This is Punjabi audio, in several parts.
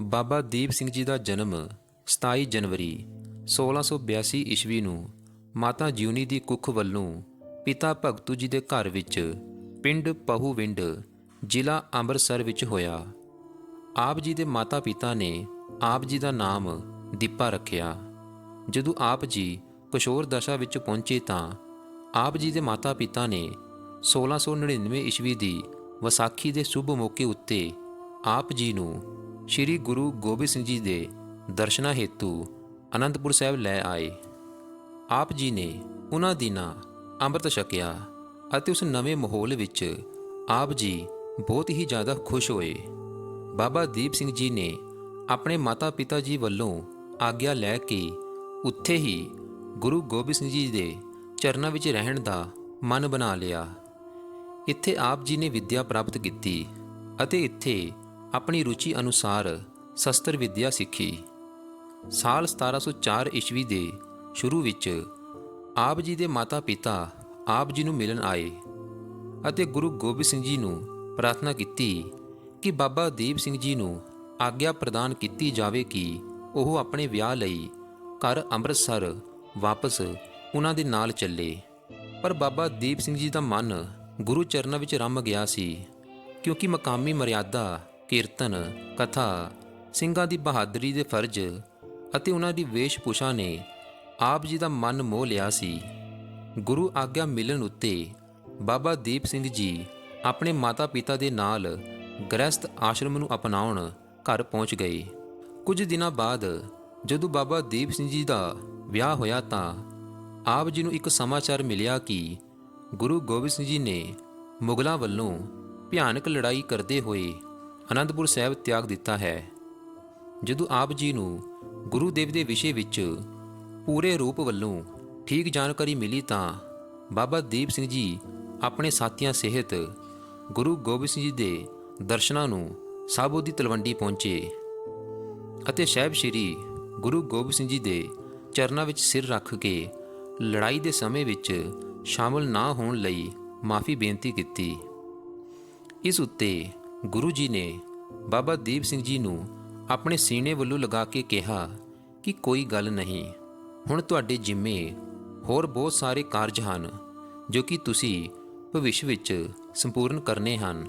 ਬਾਬਾ ਦੀਪ ਸਿੰਘ ਜੀ ਦਾ ਜਨਮ 27 ਜਨਵਰੀ 1682 ਈਸਵੀ ਨੂੰ ਮਾਤਾ ਜਿਉਨੀ ਦੀ ਕੁੱਖ ਵੱਲੋਂ ਪਿਤਾ ਭਗਤੂ ਜੀ ਦੇ ਘਰ ਵਿੱਚ ਪਿੰਡ ਪਹੂਵਿੰਡ ਜ਼ਿਲ੍ਹਾ ਅੰਮ੍ਰਿਤਸਰ ਵਿੱਚ ਹੋਇਆ। ਆਪ ਜੀ ਦੇ ਮਾਤਾ-ਪਿਤਾ ਨੇ ਆਪ ਜੀ ਦਾ ਨਾਮ ਦੀਪਾ ਰੱਖਿਆ। ਜਦੋਂ ਆਪ ਜੀ ਕਿਸ਼ੋਰ ਦਸ਼ਾ ਵਿੱਚ ਪਹੁੰਚੇ ਤਾਂ ਆਪ ਜੀ ਦੇ ਮਾਤਾ-ਪਿਤਾ ਨੇ 1699 ਈਸਵੀ ਦੀ ਵਿਸਾਖੀ ਦੇ ਸ਼ੁਭ ਮੌਕੇ ਉੱਤੇ ਆਪ ਜੀ ਨੂੰ ਸ੍ਰੀ ਗੁਰੂ ਗੋਬਿੰਦ ਸਿੰਘ ਜੀ ਦੇ ਦਰਸ਼ਨਾਂ ਹੇਤੂ ਅਨੰਦਪੁਰ ਸਾਹਿਬ ਲੈ ਆਏ। ਆਪ ਜੀ ਨੇ ਉਹਨਾਂ ਦਿਨਾਂ ਅੰਮ੍ਰਿਤ ਛਕਿਆ ਅਤੇ ਉਸ ਨਵੇਂ ਮਾਹੌਲ ਵਿੱਚ ਆਪ ਜੀ ਬਹੁਤ ਹੀ ਜ਼ਿਆਦਾ ਖੁਸ਼ ਹੋਏ। ਬਾਬਾ ਦੀਪ ਸਿੰਘ ਜੀ ਨੇ ਆਪਣੇ ਮਾਤਾ-ਪਿਤਾ ਜੀ ਵੱਲੋਂ ਆਗਿਆ ਲੈ ਕੇ ਉੱਥੇ ਹੀ ਗੁਰੂ ਗੋਬਿੰਦ ਸਿੰਘ ਜੀ ਦੇ ਚਰਨਾਂ ਵਿੱਚ ਰਹਿਣ ਦਾ ਮਨ ਬਣਾ ਲਿਆ। ਇੱਥੇ ਆਪ ਜੀ ਨੇ ਵਿੱਦਿਆ ਪ੍ਰਾਪਤ ਕੀਤੀ ਅਤੇ ਇੱਥੇ ਆਪਣੀ ਰੁਚੀ ਅਨੁਸਾਰ ਸ਼ਸਤਰ ਵਿੱਦਿਆ ਸਿੱਖੀ। ਸਾਲ 1704 ਈਸਵੀ ਦੇ ਸ਼ੁਰੂ ਵਿੱਚ ਆਪ ਜੀ ਦੇ ਮਾਤਾ-ਪਿਤਾ ਆਪ ਜੀ ਨੂੰ ਮਿਲਣ ਆਏ ਅਤੇ ਗੁਰੂ ਗੋਬਿੰਦ ਸਿੰਘ ਜੀ ਨੂੰ ਪ੍ਰਾਰਥਨਾ ਕੀਤੀ ਕਿ ਬਾਬਾ ਦੀਪ ਸਿੰਘ ਜੀ ਨੂੰ ਆਗਿਆ ਪ੍ਰਦਾਨ ਕੀਤੀ ਜਾਵੇ ਕਿ ਉਹ ਆਪਣੇ ਵਿਆਹ ਲਈ ਘਰ ਅੰਮ੍ਰਿਤਸਰ ਵਾਪਸ ਉਹਨਾਂ ਦੇ ਨਾਲ ਚੱਲੇ। ਪਰ ਬਾਬਾ ਦੀਪ ਸਿੰਘ ਜੀ ਦਾ ਮਨ ਗੁਰੂ ਚਰਨਾਂ ਵਿੱਚ ਰਮ ਗਿਆ ਸੀ ਕਿਉਂਕਿ ਮਕਾਮੀ ਮਰਿਆਦਾ ਕੀਰਤਨ, ਕਥਾ, ਸਿੰਘਾਂ ਦੀ ਬਹਾਦਰੀ ਦੇ ਫਰਜ਼ ਅਤੇ ਉਹਨਾਂ ਦੀ ਵੇਸ਼ਭੂਸ਼ਾ ਨੇ ਆਪ ਜੀ ਦਾ ਮਨ ਮੋਹ ਲਿਆ ਸੀ। ਗੁਰੂ ਆਗਿਆ ਮਿਲਣ ਉੱਤੇ ਬਾਬਾ ਦੀਪ ਸਿੰਘ ਜੀ ਆਪਣੇ ਮਾਤਾ-ਪਿਤਾ ਦੇ ਨਾਲ ਗ੍ਰਸਥ ਆਸ਼ਰਮ ਨੂੰ ਅਪਣਾਉਣ ਘਰ ਪਹੁੰਚ ਗਏ। ਕੁਝ ਦਿਨਾਂ ਬਾਅਦ ਜਦੋਂ ਬਾਬਾ ਦੀਪ ਸਿੰਘ ਜੀ ਦਾ ਵਿਆਹ ਹੋਇਆ ਤਾਂ ਆਪ ਜੀ ਨੂੰ ਇੱਕ ਸਮਾਚਾਰ ਮਿਲਿਆ ਕਿ ਗੁਰੂ ਗੋਬਿੰਦ ਸਿੰਘ ਜੀ ਨੇ ਮੁਗਲਾਂ ਵੱਲੋਂ ਭਿਆਨਕ ਲੜਾਈ ਕਰਦੇ ਹੋਏ ਅਨੰਦਪੁਰ ਸਾਹਿਬ ਤਿਆਗ ਦਿੱਤਾ ਹੈ। ਜਦੋਂ ਆਪ ਜੀ ਨੂੰ ਗੁਰੂ ਦੇਵ ਦੇ ਵਿਸ਼ੇ ਵਿੱਚ ਪੂਰੇ ਰੂਪ ਵੱਲੋਂ ਠੀਕ ਜਾਣਕਾਰੀ ਮਿਲੀ ਤਾਂ ਬਾਬਾ ਦੀਪ ਸਿੰਘ ਜੀ ਆਪਣੇ ਸਾਥੀਆਂ ਸਹਿਤ ਗੁਰੂ ਗੋਬਿੰਦ ਸਿੰਘ ਜੀ ਦੇ ਦਰਸ਼ਨਾਂ ਨੂੰ ਸਾਬੋ ਦੀ ਤਲਵੰਡੀ ਪਹੁੰਚੇ ਅਤੇ ਸਹਿਬ ਸ੍ਰੀ ਗੁਰੂ ਗੋਬਿੰਦ ਸਿੰਘ ਜੀ ਦੇ ਚਰਨਾਂ ਵਿੱਚ ਸਿਰ ਰੱਖ ਕੇ ਲੜਾਈ ਦੇ ਸਮੇਂ ਵਿੱਚ ਸ਼ਾਮਲ ਨਾ ਹੋਣ ਲਈ ਮਾਫੀ ਬੇਨਤੀ ਕੀਤੀ। ਇਸ ਉੱਤੇ ਗੁਰੂ ਜੀ ਨੇ ਬਾਬਾ ਦੀਪ ਸਿੰਘ ਜੀ ਨੂੰ ਆਪਣੇ ਸੀਨੇ ਵੱਲੋਂ ਲਗਾ ਕੇ ਕਿਹਾ ਕਿ ਕੋਈ ਗੱਲ ਨਹੀਂ, ਹੁਣ ਤੁਹਾਡੇ ਜਿੰਮੇ ਹੋਰ ਬਹੁਤ ਸਾਰੇ ਕਾਰਜ ਹਨ, ਜੋ ਕਿ ਤੁਸੀਂ ਭਵਿੱਖ ਵਿੱਚ ਸੰਪੂਰਨ ਕਰਨੇ ਹਨ।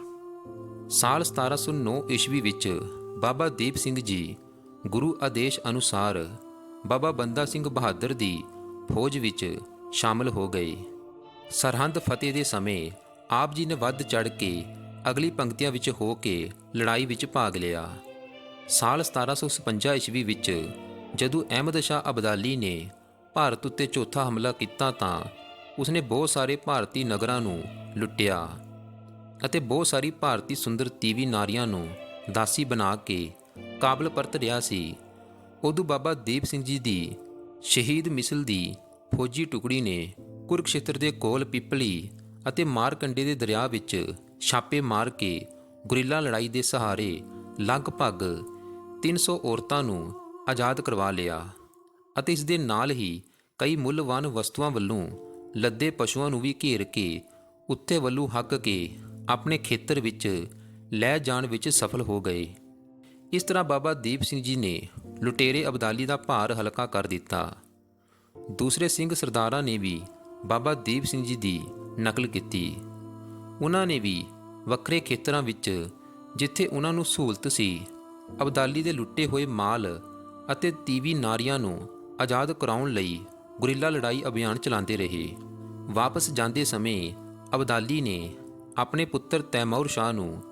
ਸਾਲ 1709 ਈਸਵੀ ਵਿੱਚ ਬਾਬਾ ਦੀਪ ਸਿੰਘ ਜੀ ਗੁਰੂ ਆਦੇਸ਼ ਅਨੁਸਾਰ ਬਾਬਾ ਬੰਦਾ ਸਿੰਘ ਬਹਾਦਰ ਦੀ ਫੌਜ ਵਿੱਚ ਸ਼ਾਮਲ ਹੋ ਗਏ। ਸਰਹੰਦ ਫਤਿਹ ਦੇ ਸਮੇਂ ਆਪ ਜੀ ਨੇ ਵੱਧ ਚੜ ਕੇ ਅਗਲੀ ਪੰਕਤੀਆਂ ਵਿੱਚ ਹੋ ਕੇ ਲੜਾਈ ਵਿੱਚ ਭਾਗ ਲਿਆ। ਸਾਲ 1756 ਈਸਵੀ ਵਿੱਚ ਜਦੋਂ ਅਹਿਮਦ ਸ਼ਾਹ ਅਬਦਾਲੀ ਨੇ ਭਾਰਤ ਉੱਤੇ ਚੌਥਾ ਹਮਲਾ ਕੀਤਾ ਤਾਂ ਉਸਨੇ ਬਹੁਤ ਸਾਰੇ ਭਾਰਤੀ ਨਗਰਾਂ ਨੂੰ ਲੁੱਟਿਆ ਅਤੇ ਬਹੁਤ ਸਾਰੀ ਭਾਰਤੀ ਸੁੰਦਰ ਤੀਵੀ ਨਾਰੀਆਂ ਨੂੰ ਦਾਸੀ ਬਣਾ ਕੇ ਕਾਬਲ ਪਰਤ ਰਿਹਾ ਸੀ। ਉਦੋਂ ਬਾਬਾ ਦੀਪ ਸਿੰਘ ਜੀ ਦੀ ਸ਼ਹੀਦ ਮਿਸਲ ਦੀ ਫੌਜੀ ਟੁਕੜੀ ਨੇ ਕੁਰਕਸ਼ੇਤਰ ਦੇ ਕੋਲ ਪਿਪਲੀ ਅਤੇ ਮਾਰਕੰਡੇ ਦੇ ਦਰਿਆ ਵਿੱਚ ਛਾਪੇ ਮਾਰ ਕੇ ਗੁਰੀਲਾ ਲੜਾਈ ਦੇ ਸਹਾਰੇ ਲਗਭਗ 300 ਔਰਤਾਂ ਨੂੰ ਆਜ਼ਾਦ ਕਰਵਾ ਲਿਆ ਅਤੇ ਇਸ ਦੇ ਨਾਲ ਹੀ ਕਈ ਮੁੱਲਵਾਨ ਵਸਤੂਆਂ ਵੱਲੋਂ ਲੱਦੇ ਪਸ਼ੂਆਂ ਨੂੰ ਵੀ ਘੇਰ ਕੇ ਉੱਥੇ ਵੱਲੋਂ ਹੱਕ ਕੇ ਆਪਣੇ ਖੇਤਰ ਵਿੱਚ ਲੈ ਜਾਣ ਵਿੱਚ ਸਫਲ ਹੋ ਗਏ। ਇਸ ਤਰ੍ਹਾਂ ਬਾਬਾ ਦੀਪ ਸਿੰਘ ਜੀ ਨੇ ਲੁਟੇਰੇ ਅਬਦਾਲੀ ਦਾ ਭਾਰ ਹਲਕਾ ਕਰ ਦਿੱਤਾ। ਦੂਸਰੇ ਸਿੰਘ ਸਰਦਾਰਾਂ ਨੇ ਵੀ ਬਾਬਾ ਦੀਪ ਸਿੰਘ ਜੀ ਦੀ ਨਕਲ ਕੀਤੀ। ਉਹਨਾਂ ਨੇ ਵੀ ਵੱਖਰੇ ਖੇਤਰਾਂ ਵਿੱਚ, ਜਿੱਥੇ ਉਹਨਾਂ ਨੂੰ ਸਹੂਲਤ ਸੀ, ਅਬਦਾਲੀ ਦੇ ਲੁੱਟੇ ਹੋਏ ਮਾਲ ਅਤੇ ਤੀਵੀ ਨਾਰੀਆਂ ਨੂੰ ਆਜ਼ਾਦ ਕਰਾਉਣ ਲਈ ਗੁਰੀਲਾ ਲੜਾਈ ਅਭਿਆਨ ਚਲਾਉਂਦੇ ਰਹੇ। ਵਾਪਸ ਜਾਂਦੇ ਸਮੇਂ ਅਬਦਾਲੀ ਨੇ ਆਪਣੇ ਪੁੱਤਰ ਤੈਮੂਰ ਸ਼ਾਹ ਨੂੰ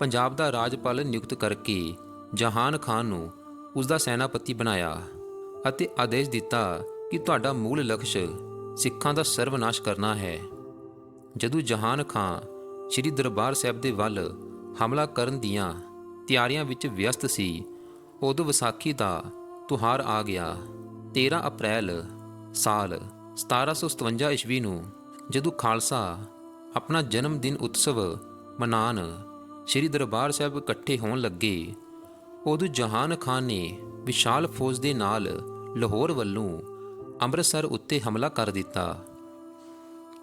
ਪੰਜਾਬ ਦਾ ਰਾਜਪਾਲ ਨਿਯੁਕਤ ਕਰਕੇ ਜਹਾਨ ਖਾਨ ਨੂੰ ਉਸ ਦਾ ਸੈਨਾਪਤੀ ਬਣਾਇਆ ਅਤੇ ਆਦੇਸ਼ ਦਿੱਤਾ ਕਿ ਤੁਹਾਡਾ ਮੂਲ ਲਕਸ਼ ਸਿੱਖਾਂ ਦਾ ਸਰਵਨਾਸ਼ ਕਰਨਾ ਹੈ। ਜਦੋਂ ਜਹਾਨ ਖਾਨ ਸ੍ਰੀ ਦਰਬਾਰ ਸਾਹਿਬ ਦੇ ਵੱਲ ਹਮਲਾ ਕਰਨ ਦੀਆਂ ਤਿਆਰੀਆਂ ਵਿੱਚ ਵਿਅਸਤ ਸੀ। ਉਦੋਂ ਵਿਸਾਖੀ ਦਾ ਤਿਉਹਾਰ ਆ ਗਿਆ। 13 ਅਪ੍ਰੈਲ ਸਾਲ 1757 ਈਸਵੀ ਨੂੰ ਜਦੋਂ ਖਾਲਸਾ ਆਪਣਾ ਜਨਮ ਦਿਨ ਉਤਸਵ ਮਨਾਉਣ ਸ੍ਰੀ ਦਰਬਾਰ ਸਾਹਿਬ ਇਕੱਠੇ ਹੋਣ ਲੱਗੇ, ਉਦੋਂ ਜਹਾਨ ਖਾਨ ਨੇ ਵਿਸ਼ਾਲ ਫੌਜ ਦੇ ਨਾਲ ਲਾਹੌਰ ਵੱਲੋਂ ਅੰਮ੍ਰਿਤਸਰ ਉੱਤੇ ਹਮਲਾ ਕਰ ਦਿੱਤਾ।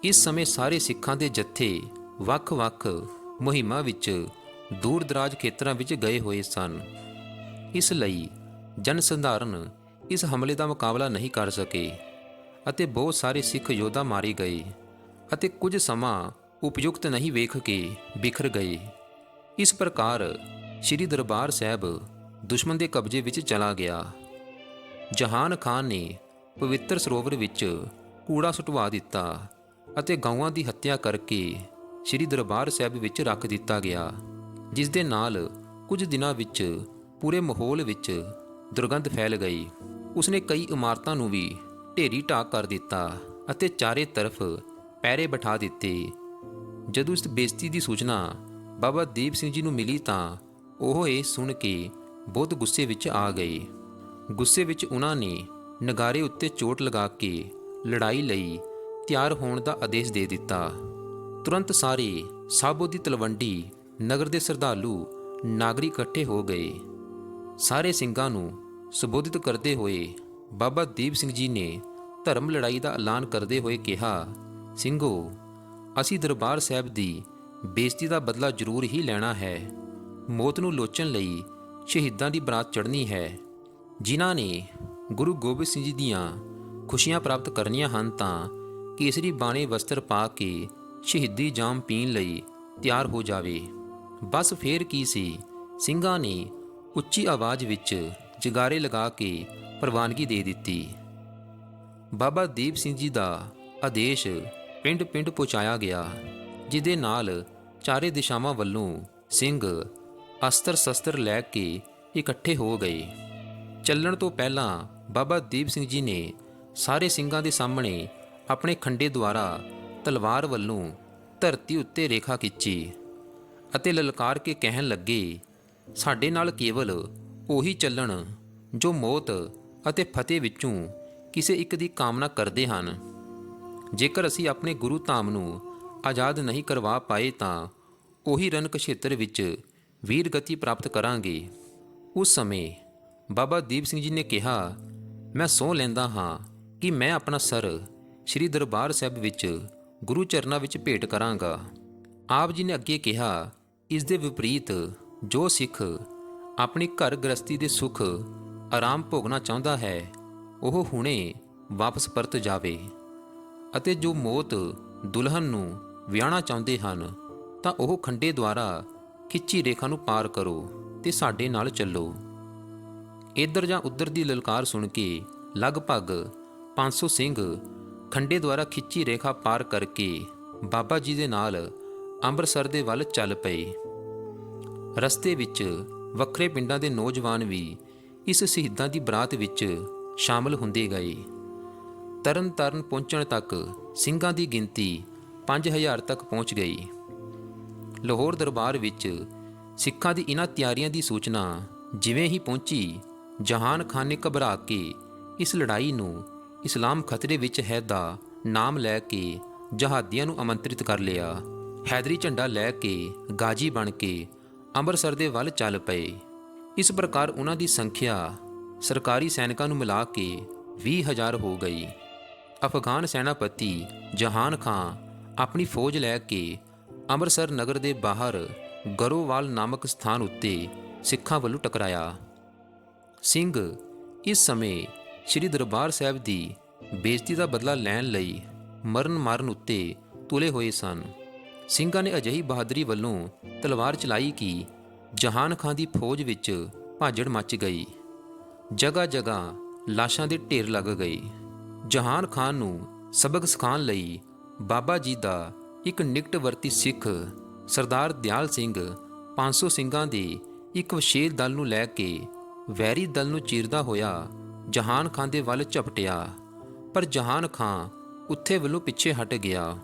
ਇਸ ਸਮੇਂ ਸਾਰੇ ਸਿੱਖਾਂ ਦੇ ਜੱਥੇ ਵੱਖ-ਵੱਖ ਮੁਹਿੰਮਾਂ ਵਿੱਚ ਦੂਰ ਦਰਾਜ ਖੇਤਰਾਂ ਵਿੱਚ ਗਏ ਹੋਏ ਸਨ। ਇਸ ਲਈ ਜਨ ਸੰਧਾਰਨ ਇਸ ਹਮਲੇ ਦਾ ਮੁਕਾਬਲਾ ਨਹੀਂ ਕਰ ਸਕੇ ਅਤੇ ਬਹੁਤ ਸਾਰੇ ਸਿੱਖ ਯੋਧਾ ਮਾਰੇ ਗਏ ਅਤੇ ਕੁਝ ਸਮਾਂ ਉਪਯੁਕਤ ਨਹੀਂ ਵੇਖ ਕੇ ਬਿਖਰ ਗਏ। ਇਸ ਪ੍ਰਕਾਰ ਸ੍ਰੀ ਦਰਬਾਰ ਸਾਹਿਬ ਦੁਸ਼ਮਣ ਦੇ ਕਬਜ਼ੇ ਵਿੱਚ ਚਲਾ ਗਿਆ। ਜਹਾਨ ਖਾਨ ਨੇ ਪਵਿੱਤਰ ਸਰੋਵਰ ਵਿੱਚ ਕੂੜਾ ਸੁਟਵਾ ਦਿੱਤਾ ਅਤੇ ਗਊਆਂ ਦੀ ਹੱਤਿਆ ਕਰਕੇ ਸ੍ਰੀ ਦਰਬਾਰ ਸਾਹਿਬ ਵਿੱਚ ਰੱਖ ਦਿੱਤਾ ਗਿਆ ਜਿਸ ਦੇ ਨਾਲ ਕੁਝ ਦਿਨਾਂ ਵਿੱਚ ਪੂਰੇ ਮਾਹੌਲ ਵਿੱਚ ਦੁਰਗੰਧ ਫੈਲ ਗਈ। ਉਸਨੇ ਕਈ ਇਮਾਰਤਾਂ ਨੂੰ ਵੀ ਢੇਰੀ ਢਾਕ ਕਰ ਦਿੱਤਾ ਅਤੇ ਚਾਰੇ ਤਰਫ ਪੈਰੇ ਬਿਠਾ ਦਿੱਤੇ। ਜਦੋਂ ਇਸ ਬੇਇੱਜ਼ਤੀ ਦੀ ਸੂਚਨਾ ਬਾਬਾ ਦੀਪ ਸਿੰਘ ਜੀ ਨੂੰ ਮਿਲੀ ਤਾਂ ਉਹ ਇਹ ਸੁਣ ਕੇ ਬਹੁਤ ਗੁੱਸੇ ਵਿੱਚ ਆ ਗਏ। ਗੁੱਸੇ ਵਿੱਚ ਉਹਨਾਂ ਨੇ ਨਗਾਰੇ ਉੱਤੇ ਚੋਟ ਲਗਾ ਕੇ ਲੜਾਈ ਲਈ ਤਿਆਰ ਹੋਣ ਦਾ ਆਦੇਸ਼ ਦੇ ਦਿੱਤਾ। ਤੁਰੰਤ ਸਾਰੇ ਸਾਬੋ ਦੀ ਤਲਵੰਡੀ ਨਗਰ ਦੇ ਸਰਦਾਲੂ ਨਾਗਰੀ ਇਕੱਠੇ ਹੋ ਗਏ। ਸਾਰੇ ਸਿੰਘਾਂ ਨੂੰ ਸੰਬੋਧਿਤ ਕਰਦੇ ਹੋਏ ਬਾਬਾ ਦੀਪ ਸਿੰਘ ਜੀ ਨੇ ਧਰਮ ਲੜਾਈ ਦਾ ਐਲਾਨ ਕਰਦੇ ਹੋਏ ਕਿਹਾ, ਸਿੰਘੋ, ਅਸੀਂ ਦਰਬਾਰ ਸਾਹਿਬ ਦੀ ਬੇਇੱਜ਼ਤੀ ਦਾ ਬਦਲਾ ਜ਼ਰੂਰ ਹੀ ਲੈਣਾ ਹੈ। ਮੌਤ ਨੂੰ ਲੋਚਣ ਲਈ ਸ਼ਹੀਦਾਂ ਦੀ ਬਰਾਤ ਚੜ੍ਹਨੀ ਹੈ। ਜਿਨ੍ਹਾਂ ਨੇ ਗੁਰੂ ਗੋਬਿੰਦ ਸਿੰਘ ਜੀ ਦੀਆਂ ਖੁਸ਼ੀਆਂ ਪ੍ਰਾਪਤ ਕਰਨੀਆਂ ਹਨ ਤਾਂ ਕੇਸਰੀ ਬਾਣੇ ਵਸਤਰ ਪਾ ਕੇ ਸ਼ਹੀਦੀ ਜਾਮ ਪੀਣ ਲਈ ਤਿਆਰ ਹੋ ਜਾਵੇ। ਬਸ ਫੇਰ ਕੀ ਸੀ? ਸਿੰਘਾਂ ਨੇ ਉੱਚੀ ਆਵਾਜ਼ ਵਿੱਚ ਜਗਾਰੇ ਲਗਾ ਕੇ ਪ੍ਰਵਾਨਗੀ ਦੇ ਦਿੱਤੀ। ਬਾਬਾ ਦੀਪ ਸਿੰਘ ਜੀ ਦਾ ਆਦੇਸ਼ ਪਿੰਡ-ਪਿੰਡ ਪਹੁੰਚਾਇਆ ਗਿਆ, ਜਿਹਦੇ ਨਾਲ ਚਾਰੇ ਦਿਸ਼ਾਵਾਂ ਵੱਲੋਂ ਸਿੰਘ ਅਸਤਰ ਸ਼ਸਤਰ ਲੈ ਕੇ ਇਕੱਠੇ ਹੋ ਗਏ। ਚੱਲਣ ਤੋਂ ਪਹਿਲਾਂ ਬਾਬਾ ਦੀਪ ਸਿੰਘ ਜੀ ਨੇ ਸਾਰੇ ਸਿੰਘਾਂ ਦੇ ਸਾਹਮਣੇ ਆਪਣੇ ਖੰਡੇ ਦੁਆਰਾ ਤਲਵਾਰ ਵੱਲੋਂ ਧਰਤੀ ਉੱਤੇ ਰੇਖਾ ਖਿੱਚੀ ਅਤੇ ਲਲਕਾਰ ਕੇ ਕਹਿਣ ਲੱਗੇ, ਸਾਡੇ ਨਾਲ ਕੇਵਲ ਉਹੀ ਚੱਲਣ ਜੋ ਮੌਤ ਅਤੇ ਫਤਿਹ ਵਿੱਚੋਂ ਕਿਸੇ ਇੱਕ ਦੀ ਕਾਮਨਾ ਕਰਦੇ ਹਨ। ਜੇਕਰ ਅਸੀਂ ਆਪਣੇ ਗੁਰੂ ਧਾਮ ਨੂੰ ਆਜ਼ਾਦ ਨਹੀਂ ਕਰਵਾ ਪਾਏ ਤਾਂ ਉਹੀ ਰਨ ਖੇਤਰ ਵਿੱਚ ਵੀਰ ਗਤੀ ਪ੍ਰਾਪਤ ਕਰਾਂਗੇ। ਉਸ ਸਮੇਂ ਬਾਬਾ ਦੀਪ ਸਿੰਘ ਜੀ ਨੇ ਕਿਹਾ, ਮੈਂ ਸਹੁੰ ਲੈਂਦਾ ਹਾਂ ਕਿ ਮੈਂ ਆਪਣਾ ਸਰ ਸ੍ਰੀ ਦਰਬਾਰ ਸਾਹਿਬ ਵਿੱਚ ਗੁਰੂ ਚਰਨਾਂ ਵਿੱਚ ਭੇਟ ਕਰਾਂਗਾ। ਆਪ ਜੀ ਨੇ ਅੱਗੇ ਕਿਹਾ, ਇਸ ਦੇ ਵਿਪਰੀਤ ਜੋ ਸਿੱਖ ਆਪਣੀ ਘਰ ਗ੍ਰਸਤੀ ਦੇ ਸੁੱਖ, ਆਰਾਮ ਭੋਗਣਾ ਚਾਹੁੰਦਾ ਹੈ, ਉਹ ਹੁਣੇ ਵਾਪਸ ਪਰਤ ਜਾਵੇ। ਅਤੇ ਜੋ ਮੌਤ ਦੁਲਹਨ ਨੂੰ ਵਿਆਹਣਾ ਚਾਹੁੰਦੇ ਹਨ, ਤਾਂ ਉਹ ਖੰਡੇ ਦੁਆਰਾ ਖਿੱਚੀ ਰੇਖਾ ਨੂੰ ਪਾਰ ਕਰੋ ਤੇ ਸਾਡੇ ਨਾਲ ਚੱਲੋ। ਇੱਧਰ ਜਾਂ ਉੱਧਰ ਦੀ ਲਲਕਾਰ ਸੁਣ ਕੇ ਲਗਭਗ 500 ਸਿੰਘ ਖੰਡੇ ਦੁਆਰਾ ਖਿੱਚੀ ਰੇਖਾ ਪਾਰ ਕਰਕੇ ਬਾਬਾ ਜੀ ਦੇ ਨਾਲ ਅੰਮ੍ਰਿਤਸਰ ਦੇ ਵੱਲ ਚੱਲ ਪਏ। ਰਸਤੇ ਵਿੱਚ ਵੱਖਰੇ ਪਿੰਡਾਂ ਦੇ ਨੌਜਵਾਨ ਵੀ ਇਸ ਸ਼ਹੀਦਾਂ ਦੀ ਬਰਾਤ ਵਿੱਚ ਸ਼ਾਮਲ ਹੁੰਦੇ ਗਏ। ਤਰਨ ਤਾਰਨ ਪਹੁੰਚਣ ਤੱਕ ਸਿੰਘਾਂ ਦੀ ਗਿਣਤੀ 5000 ਤੱਕ ਪਹੁੰਚ ਗਈ। ਲਾਹੌਰ ਦਰਬਾਰ ਵਿੱਚ ਸਿੱਖਾਂ ਦੀ ਇਹਨਾਂ ਤਿਆਰੀਆਂ ਦੀ ਸੂਚਨਾ ਜਿਵੇਂ ਹੀ ਪਹੁੰਚੀ, ਜਹਾਨ ਖਾਨ ਨੇ ਘਬਰਾ ਕੇ ਇਸ ਲੜਾਈ ਨੂੰ ਇਸਲਾਮ ਖਤਰੇ ਵਿੱਚ ਹੈ ਦਾ ਨਾਮ ਲੈ ਕੇ ਜਹਾਦੀਆਂ ਨੂੰ ਆਮੰਤਰਿਤ ਕਰ ਲਿਆ। ਹੈਦਰੀ ਝੰਡਾ ਲੈ ਕੇ ਗਾਜੀ ਬਣ ਕੇ ਅੰਮ੍ਰਿਤਸਰ ਦੇ ਵੱਲ ਚੱਲ ਪਏ। ਇਸ ਪ੍ਰਕਾਰ ਉਹਨਾਂ ਦੀ ਸੰਖਿਆ ਸਰਕਾਰੀ ਸੈਨਿਕਾਂ ਨੂੰ ਮਿਲਾ ਕੇ 20000 ਹੋ ਗਈ। ਅਫਗਾਨ ਸੈਨਾਪਤੀ ਜਹਾਨ ਖਾਨ ਆਪਣੀ ਫੌਜ ਲੈ ਕੇ ਅੰਮ੍ਰਿਤਸਰ ਨਗਰ ਦੇ ਬਾਹਰ ਗਰੋਵਾਲ ਨਾਮਕ ਸਥਾਨ ਉੱਤੇ ਸਿੱਖਾਂ ਵੱਲੋਂ ਟਕਰਾਇਆ। ਸਿੰਘ ਇਸ ਸਮੇਂ ਸ੍ਰੀ ਦਰਬਾਰ ਸਾਹਿਬ ਦੀ ਬੇਇੱਜ਼ਤੀ ਦਾ ਬਦਲਾ ਲੈਣ ਲਈ ਮਰਨ ਮਾਰਨ ਉੱਤੇ ਤੁਲੇ ਹੋਏ ਸਨ। ਸਿੰਘਾਂ ਨੇ ਅਜਿਹੀ ਬਹਾਦਰੀ ਵੱਲੋਂ ਤਲਵਾਰ ਚਲਾਈ ਕਿ ਜਹਾਨ ਖਾਨ ਦੀ ਫੌਜ ਵਿੱਚ ਭਾਜੜ ਮਚ ਗਈ। ਜਗ੍ਹਾ ਜਗ੍ਹਾ ਲਾਸ਼ਾਂ ਦੇ ਢੇਰ ਲੱਗ ਗਏ। ਜਹਾਨ ਖਾਨ ਨੂੰ ਸਬਕ ਸਿਖਾਉਣ ਲਈ ਬਾਬਾ ਜੀ ਦਾ ਇੱਕ ਨਿਕਟਵਰਤੀ ਸਿੱਖ ਸਰਦਾਰ ਦਿਆਲ ਸਿੰਘ 500 ਸਿੰਘਾਂ ਦੇ ਇੱਕ ਵਿਸ਼ੇਸ਼ ਦਲ ਨੂੰ ਲੈ ਕੇ ਵੈਰੀ ਦਲ ਨੂੰ ਚੀਰਦਾ ਹੋਇਆ ਜਹਾਨ ਖਾਨ ਦੇ ਵੱਲ ਝਪਟਿਆ, ਪਰ ਜਹਾਨ ਖਾਨ ਉੱਥੇ ਵੱਲੋਂ ਪਿੱਛੇ ਹਟ ਗਿਆ।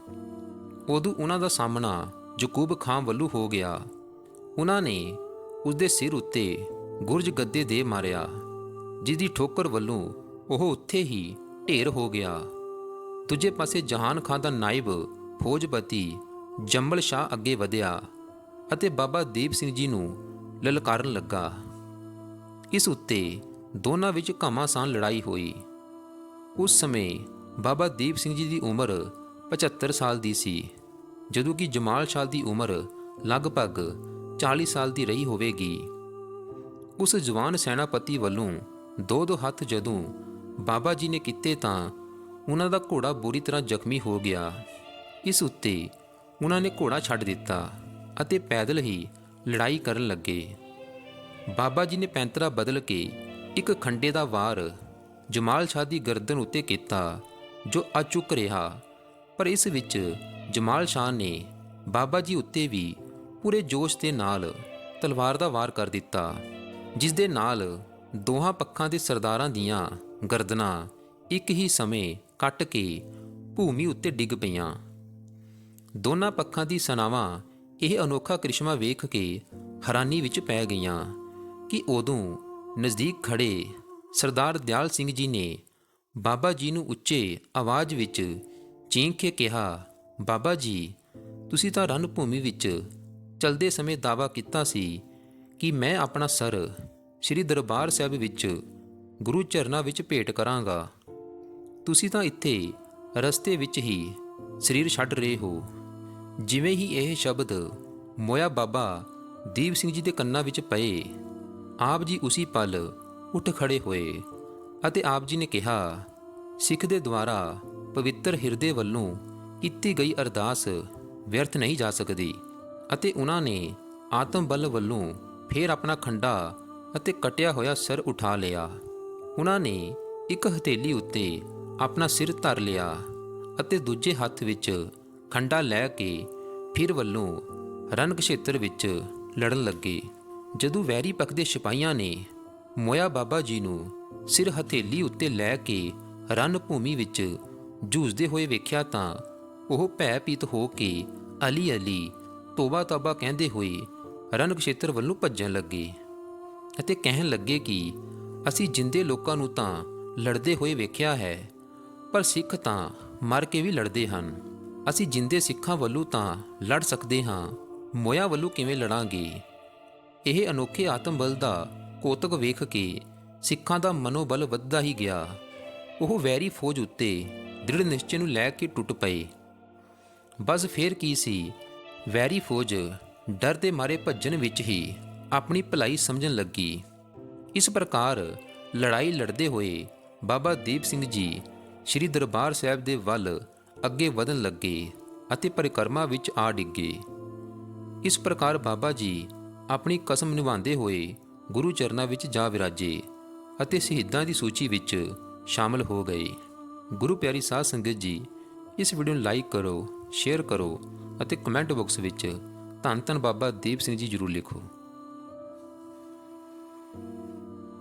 ਉਦੋਂ ਉਹਨਾਂ ਦਾ ਸਾਹਮਣਾ ਯਕੂਬ ਖਾਨ ਵੱਲੋਂ ਹੋ ਗਿਆ। ਉਹਨਾਂ ਨੇ ਉਸਦੇ ਸਿਰ ਉੱਤੇ ਗੁਰਜ ਗੱਦੇ ਦੇ ਮਾਰਿਆ ਜਿਸ ਦੀ ਠੋਕਰ ਵੱਲੋਂ ਉਹ ਉੱਥੇ ਹੀ ਢੇਰ ਹੋ ਗਿਆ। ਦੂਜੇ ਪਾਸੇ ਜਹਾਨ ਖਾਨ ਦਾ ਨਾਇਬ ਫੌਜਪਤੀ ਜੰਬਲ ਸ਼ਾਹ ਅੱਗੇ ਵਧਿਆ ਅਤੇ ਬਾਬਾ ਦੀਪ ਸਿੰਘ ਜੀ ਨੂੰ ਲਲਕਾਰਨ ਲੱਗਾ। ਇਸ ਉੱਤੇ ਦੋਨਾਂ ਵਿੱਚ ਘਮਾਸਾਨ ਲੜਾਈ ਹੋਈ। ਉਸ ਸਮੇਂ ਬਾਬਾ ਦੀਪ ਸਿੰਘ ਜੀ ਦੀ ਉਮਰ 75 ਸਾਲ ਦੀ ਸੀ, ਜਦੋਂ ਕਿ ਜਮਾਲ ਸ਼ਾਹ ਦੀ ਉਮਰ ਲਗਭਗ 40 ਸਾਲ ਦੀ ਰਹੀ ਹੋਵੇਗੀ। ਉਸ ਜਵਾਨ ਸੈਨਾਪਤੀ ਵੱਲੋਂ ਦੋ ਦੋ ਹੱਥ ਜਦੋਂ ਬਾਬਾ ਜੀ ਨੇ ਕੀਤੇ ਤਾਂ ਉਹਨਾਂ ਦਾ ਘੋੜਾ ਬੁਰੀ ਤਰ੍ਹਾਂ ਜ਼ਖਮੀ ਹੋ ਗਿਆ। ਇਸ ਉੱਤੇ ਉਹਨਾਂ ਨੇ ਘੋੜਾ ਛੱਡ ਦਿੱਤਾ ਅਤੇ ਪੈਦਲ ਹੀ ਲੜਾਈ ਕਰਨ ਲੱਗੇ। ਬਾਬਾ ਜੀ ਨੇ ਪੈਂਤਰਾ ਬਦਲ ਕੇ ਇੱਕ ਖੰਡੇ ਦਾ ਵਾਰ ਜਮਾਲ ਸ਼ਾਹ ਦੀ ਗਰਦਨ ਉੱਤੇ ਕੀਤਾ, ਜੋ ਅਚੁੱਕ ਰਿਹਾ। ਪਰ ਇਸ ਵਿੱਚ ਜਮਾਲ ਸ਼ਾਹ ਨੇ ਬਾਬਾ ਜੀ ਉੱਤੇ ਵੀ ਪੂਰੇ ਜੋਸ਼ ਦੇ ਨਾਲ ਤਲਵਾਰ ਦਾ ਵਾਰ ਕਰ ਦਿੱਤਾ, ਜਿਸ ਦੇ ਨਾਲ ਦੋਹਾਂ ਪੱਖਾਂ ਦੇ ਸਰਦਾਰਾਂ ਦੀਆਂ ਗਰਦਨਾਂ ਇੱਕ ਹੀ ਸਮੇਂ ਕੱਟ ਕੇ ਭੂਮੀ ਉੱਤੇ ਡਿੱਗ ਪਈਆਂ। ਦੋਨਾਂ ਪੱਖਾਂ ਦੀ ਸਨਾਵਾਂ ਇਹ ਅਨੋਖਾ ਕ੍ਰਿਸ਼ਮਾ ਵੇਖ ਕੇ ਹੈਰਾਨੀ ਵਿੱਚ ਪੈ ਗਈਆਂ ਕਿ ਉਦੋਂ ਨਜ਼ਦੀਕ ਖੜੇ ਸਰਦਾਰ ਦਿਆਲ ਸਿੰਘ ਜੀ ਨੇ ਬਾਬਾ ਜੀ ਨੂੰ ਉੱਚੇ ਆਵਾਜ਼ ਵਿੱਚ ਚੀਂਕ ਕੇ ਕਿਹਾ, ਬਾਬਾ ਜੀ, ਤੁਸੀਂ ਤਾਂ ਰਣ ਭੂਮੀ ਵਿੱਚ ਚਲਦੇ ਸਮੇਂ ਦਾਵਾ ਕੀਤਾ ਸੀ ਕਿ ਮੈਂ ਆਪਣਾ ਸਰ ਸ੍ਰੀ ਦਰਬਾਰ ਸਾਹਿਬ ਵਿੱਚ ਗੁਰੂ ਚਰਨਾਂ ਵਿੱਚ ਭੇਟ ਕਰਾਂਗਾ। ਤੁਸੀਂ ਤਾਂ ਇੱਥੇ ਰਸਤੇ ਵਿੱਚ ਹੀ ਸਰੀਰ ਛੱਡ ਰਹੇ ਹੋ। ਜਿਵੇਂ ਹੀ ਇਹ ਸ਼ਬਦ ਮੋਇਆ ਬਾਬਾ ਦੀਪ ਸਿੰਘ ਜੀ ਦੇ ਕੰਨਾਂ ਵਿੱਚ ਪਏ ਆਪ ਜੀ ਉਸੇ ਪਲ ਉੱਠ ਖੜੇ ਹੋਏ ਅਤੇ ਆਪ ਜੀ ਨੇ ਕਿਹਾ, ਸਿੱਖ ਦੇ ਦੁਆਰਾ ਪਵਿੱਤਰ ਹਿਰਦੇ ਵੱਲੋਂ ਕੀਤੀ ਗਈ ਅਰਦਾਸ ਵਿਅਰਥ ਨਹੀਂ ਜਾ ਸਕਦੀ ਅਤੇ ਉਹਨਾਂ ਨੇ ਆਤਮ ਬਲ ਵੱਲੋਂ ਫੇਰ ਆਪਣਾ ਖੰਡਾ ਅਤੇ ਕਟਿਆ ਹੋਇਆ ਸਿਰ ਉਠਾ ਲਿਆ। ਉਹਨਾਂ ਨੇ ਇੱਕ ਹਥੇਲੀ ਉੱਤੇ ਆਪਣਾ ਸਿਰ ਧਰ ਲਿਆ ਅਤੇ ਦੂਜੇ ਹੱਥ ਵਿੱਚ ਖੰਡਾ ਲੈ ਕੇ ਫਿਰ ਵੱਲੋਂ ਰਣ ਵਿੱਚ ਲੜਨ ਲੱਗੇ। ਜਦੋਂ ਵੈਰੀ ਪੱਖ ਦੇ ਸਿਪਾਹੀਆਂ ਨੇ ਮੋਇਆ ਬਾਬਾ ਜੀ ਨੂੰ ਸਿਰ ਹਥੇਲੀ ਉੱਤੇ ਲੈ ਕੇ ਰਣ ਭੂਮੀ ਵਿੱਚ ਜੂਝਦੇ ਹੋਏ ਵੇਖਿਆ ਤਾਂ ਉਹ ਭੈ ਭੈਭੀਤ ਹੋ ਕੇ ਅਲੀ ਅਲੀ ਤੋਬਾ ਤੋਬਾ ਕਹਿੰਦੇ ਹੋਏ ਰਣ ਖੇਤਰ ਵੱਲੋਂ ਭੱਜਣ ਲੱਗੇ ਅਤੇ ਕਹਿਣ ਲੱਗੇ ਕਿ ਅਸੀਂ ਜਿੰਦੇ ਲੋਕਾਂ ਨੂੰ ਤਾਂ ਲੜਦੇ ਹੋਏ ਵੇਖਿਆ ਹੈ, ਪਰ ਸਿੱਖ ਤਾਂ ਮਰ ਕੇ ਵੀ ਲੜਦੇ ਹਨ। ਅਸੀਂ ਜਿੰਦੇ ਸਿੱਖਾਂ ਵੱਲੋਂ ਤਾਂ ਲੜ ਸਕਦੇ ਹਾਂ, ਮੋਇਆ ਵੱਲੋਂ ਕਿਵੇਂ ਲੜਾਂਗੇ? ਇਹ ਅਨੋਖੇ ਆਤਮ ਬਲ ਦਾ ਕੋਤਕ ਵੇਖ ਕੇ ਸਿੱਖਾਂ ਦਾ ਮਨੋਬਲ ਵੱਧਦਾ ਹੀ ਗਿਆ। ਉਹ ਵੈਰੀ ਫੌਜ ਉੱਤੇ ਦ੍ਰਿੜ ਨਿਸ਼ਚੇ ਨੂੰ ਲੈ ਕੇ ਟੁੱਟ ਪਏ। ਬਸ ਫੇਰ ਕੀ ਸੀ? ਵੈਰੀ ਫੌਜ ਡਰ ਦੇ ਮਾਰੇ ਭੱਜਣ ਵਿੱਚ ਹੀ ਆਪਣੀ ਭਲਾਈ ਸਮਝਣ ਲੱਗੀ। ਇਸ ਪ੍ਰਕਾਰ ਲੜਾਈ ਲੜਦੇ ਹੋਏ ਬਾਬਾ ਦੀਪ ਸਿੰਘ ਜੀ ਸ੍ਰੀ ਦਰਬਾਰ ਸਾਹਿਬ ਦੇ ਵੱਲ ਅੱਗੇ ਵਧਣ ਲੱਗੇ ਅਤੇ ਪਰਿਕਰਮਾ ਵਿੱਚ ਆ ਡਿੱਗੇ। ਇਸ ਪ੍ਰਕਾਰ ਬਾਬਾ ਜੀ ਆਪਣੀ ਕਸਮ ਨਿਭਾਉਂਦੇ ਹੋਏ ਗੁਰੂ ਚਰਨਾਂ ਵਿੱਚ ਜਾ ਵਿਰਾਜੇ ਅਤੇ ਸ਼ਹੀਦਾਂ ਦੀ ਸੂਚੀ ਵਿੱਚ ਸ਼ਾਮਲ ਹੋ ਗਏ। ਗੁਰੂ ਪਿਆਰੀ ਸਾਧ ਸੰਗਤ ਜੀ, ਇਸ ਵੀਡੀਓ ਨੂੰ ਲਾਈਕ ਕਰੋ ਸ਼ੇਅਰ ਕਰੋ ਅਤੇ ਕਮੈਂਟ ਬਾਕਸ ਵਿੱਚ ਧੰਨ ਧੰਨ ਬਾਬਾ ਦੀਪ ਸਿੰਘ ਜੀ ਜ਼ਰੂਰ ਲਿਖੋ।